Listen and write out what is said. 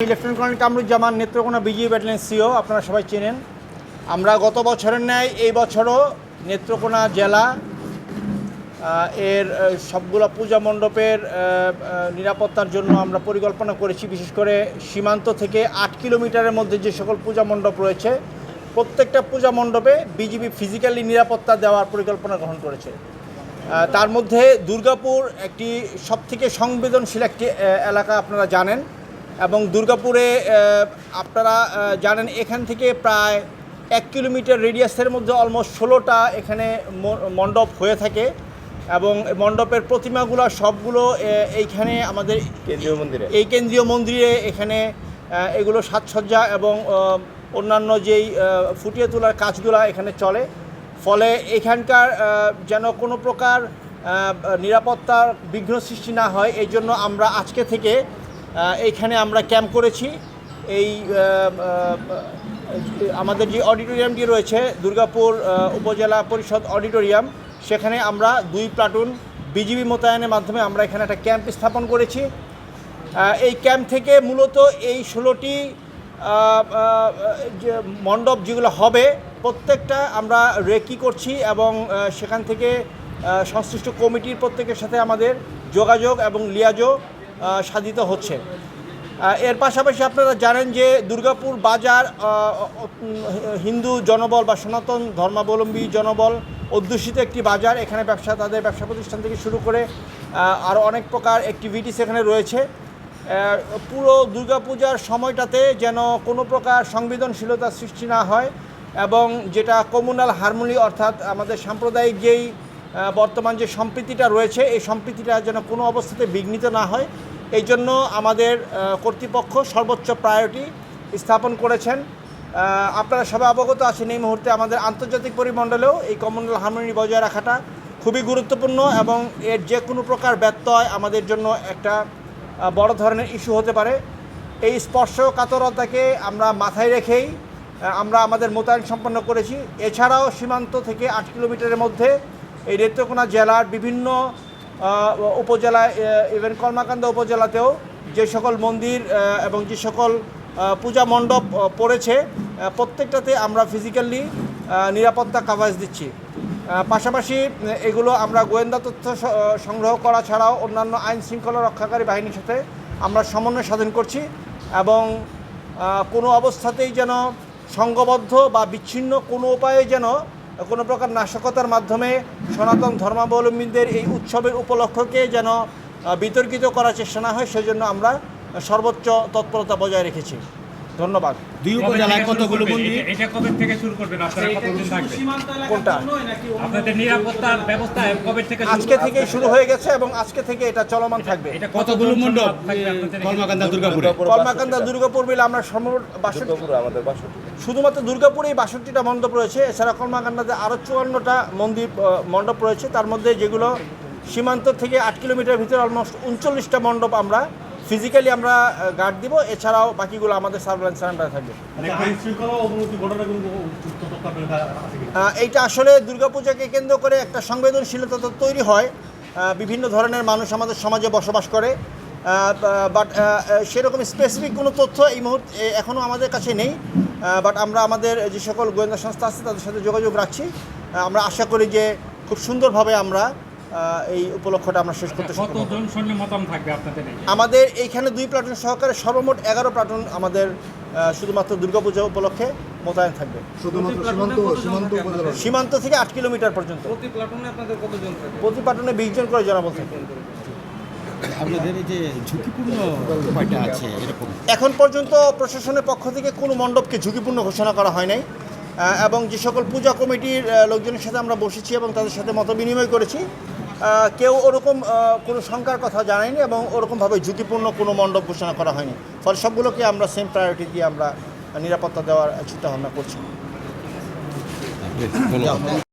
Lieutenant colonel Kamruzzaman Netrokona BGB battalion CO আপনারা সবাই চেনেন। আমরা গত বছরের ন্যায় এই বছরও নেত্রকোনা জেলা এর সবগুলো পূজা মণ্ডপের নিরাপত্তার জন্য আমরা পরিকল্পনা করেছি। বিশেষ করে সীমান্ত থেকে আট কিলোমিটারের মধ্যে যে সকল পূজা মণ্ডপ রয়েছে, প্রত্যেকটা পূজা মণ্ডপে বিজিবি ফিজিক্যালি নিরাপত্তা দেওয়ার পরিকল্পনা গ্রহণ করেছে। তার মধ্যে দুর্গাপুর একটি সবথেকে সংবেদনশীল একটি এলাকা আপনারা জানেন। এবং দুর্গাপুরে আপনারা জানেন এখান থেকে প্রায় এক কিলোমিটার রেডিয়াসের মধ্যে অলমোস্ট ষোলোটা এখানে মণ্ডপ হয়ে থাকে এবং মণ্ডপের প্রতিমাগুলো সবগুলো এইখানে আমাদের কেন্দ্রীয় মন্দিরে। এই কেন্দ্রীয় মন্দিরে এখানে এগুলো সাজসজ্জা এবং অন্যান্য যেই ফুটিয়ে তোলার কাজগুলো এখানে চলে। ফলে এখানকার যেন কোনো প্রকার নিরাপত্তার বিঘ্ন সৃষ্টি না হয় এই জন্য আমরা আজকে থেকে এইখানে আমরা ক্যাম্প করেছি। এই আমাদের যে অডিটোরিয়ামটি রয়েছে দুর্গাপুর উপজেলা পরিষদ অডিটোরিয়াম সেখানে আমরা দুই প্লাটুন বিজিবি মোতায়েনের মাধ্যমে আমরা এখানে একটা ক্যাম্প স্থাপন করেছি। এই ক্যাম্প থেকে মূলত এই ষোলোটি মণ্ডপ যেগুলো হবে প্রত্যেকটা আমরা রেকি করছি এবং সেখান থেকে সংশ্লিষ্ট কমিটির প্রত্যেকের সাথে আমাদের যোগাযোগ এবং লিয়াজও আহ, সাধিত হচ্ছে। এর পাশাপাশি আপনারা জানেন যে দুর্গাপুর বাজার হিন্দু জনবল বা সনাতন ধর্মাবলম্বী জনবল অধ্যুষিত একটি বাজার। এখানে ব্যবসা, তাদের ব্যবসা প্রতিষ্ঠান থেকে শুরু করে আরও অনেক প্রকার অ্যাক্টিভিটিস এখানে রয়েছে। পুরো দুর্গাপূজার সময়টাতে যেন কোনো প্রকার সংবেদনশীলতা সৃষ্টি না হয় এবং যেটা কমিউনাল হারমোনি অর্থাৎ আমাদের সাম্প্রদায়িক যেই বর্তমান যে সম্প্রীতিটা রয়েছে, এই সম্প্রীতিটা যেন কোনো অবস্থাতে বিঘ্নিত না হয়। এই জন্য আমাদের কর্তৃপক্ষ সর্বোচ্চ প্রায়োরিটি স্থাপন করেছেন। আপনারা সবাই অবগত আছেন এই মুহূর্তে আমাদের আন্তর্জাতিক পরিমণ্ডলেও এই কমিউনাল হারমোনি বজায় রাখাটা খুবই গুরুত্বপূর্ণ এবং এর যে কোনো প্রকার ব্যত্যয় আমাদের জন্য একটা বড় ধরনের ইস্যু হতে পারে। এই স্পর্শকাতরতাকে আমরা মাথায় রেখেই আমরা আমাদের মোতায়েন সম্পন্ন করেছি। এছাড়াও সীমান্ত থেকে আট কিলোমিটারের মধ্যে এই নেত্রকোনা জেলার বিভিন্ন উপজেলায় ইভেন কলমাকান্দা উপজেলাতেও যে সকল মন্দির এবং যে সকল পূজা মণ্ডপ পড়েছে প্রত্যেকটাতে আমরা ফিজিক্যালি নিরাপত্তা কাভারেজ দিচ্ছি। পাশাপাশি এগুলো আমরা গোয়েন্দা তথ্য সংগ্রহ করা ছাড়াও অন্যান্য আইন শৃঙ্খলা রক্ষাকারী বাহিনীর সাথে আমরা সমন্বয় সাধন করছি এবং কোনো অবস্থাতেই যেন সংঘবদ্ধ বা বিচ্ছিন্ন কোনো উপায়ে যেন কোনো প্রকার নাশকতার মাধ্যমে সনাতন ধর্মাবলম্বীদের এই উৎসবের উপলক্ষকে যেন বিতর্কিত করার চেষ্টা না হয় সেজন্য আমরা সর্বোচ্চ তৎপরতা বজায় রেখেছি। ধন্যবাদ। দুই উপজেলায় কতগুলো? মন্দির এটা- কবে থেকে শুরু করবেন আপনারা কতদিন থাকবে কোনটা? আপনাদের নিরাপত্তার ব্যবস্থা কবে থেকে আজকে থেকেই শুরু হয়ে গেছে এবং আজকে থেকে এটা চলমান থাকবে। এটা কতগুলো মণ্ডপ? আপনাদের এখানে? কলমাকান্দা দুর্গাপুর। মিলে আমরা সমর বাষট্টি আমাদের বাষট্টি। শুধুমাত্র দুর্গাপুরেই বাষট্টিটা মণ্ডপ রয়েছে এছাড়া কর্মাকান্ডাতে আরও চুয়ান্নটা মন্দির মণ্ডপ রয়েছে। তার মধ্যে যেগুলো সীমান্ত থেকে আট কিলোমিটার ভিতরে অলমোস্ট উনচল্লিশটা মণ্ডপ আমরা ফিজিক্যালি আমরা গার্ড দিব। এছাড়াও বাকিগুলো আমাদের সার্ভেলেন্স আন্ডারে থাকবে। আহ, এইটা আসলে দুর্গাপূজাকে কেন্দ্র করে একটা সংবেদনশীলতা তো তৈরি হয়। বিভিন্ন ধরনের মানুষ আমাদের সমাজে বসবাস করে। বাট সেরকম স্পেসিফিক কোনো তথ্য এই মুহূর্তে এখনও আমাদের কাছে নেই। বাট আমরা আমাদের যে সকল গোয়েন্দা সংস্থা আছে তাদের সাথে যোগাযোগ রাখছি। আমরা আশা করি যে খুব সুন্দরভাবে আমরা এই উপলক্ষটা আমরা শেষ করতে সক্ষম কতজন সৈন্য মোতায়েন থাকবে আপনাদের আমাদের এইখানে দুই প্লাটুন সহকারে সর্বমোট এগারো প্লাটুন আমাদের শুধুমাত্র দুর্গাপূজা উপলক্ষে মোতায়েন থাকবে। সীমান্ত থেকে আট কিলোমিটার পর্যন্ত। প্রতি প্লাটুনে আপনাদের কতজন প্রতি প্লাটুনে বিশ জন করে জনবল থাকে আপনাদের যে ঝুঁকিপূর্ণ কয়টা আছে এরকম। এখন পর্যন্ত প্রশাসনের পক্ষ থেকে কোনো মণ্ডপকে ঝুঁকিপূর্ণ ঘোষণা করা হয় নাই। এবং যে সকল পূজা কমিটির লোকজনের সাথে আমরা বসেছি এবং তাদের সাথে মত বিনিময় করেছি কেউ ওরকম কোনো শঙ্কার কথা জানায়নি এবং ওরকমভাবে ঝুঁকিপূর্ণ কোনো মণ্ডপ ঘোষণা করা হয়নি। ফলে সবগুলোকে আমরা সেম প্রায়োরিটি দিয়ে আমরা নিরাপত্তা দেওয়ার চিন্তাভাবনা করছি। ধন্যবাদ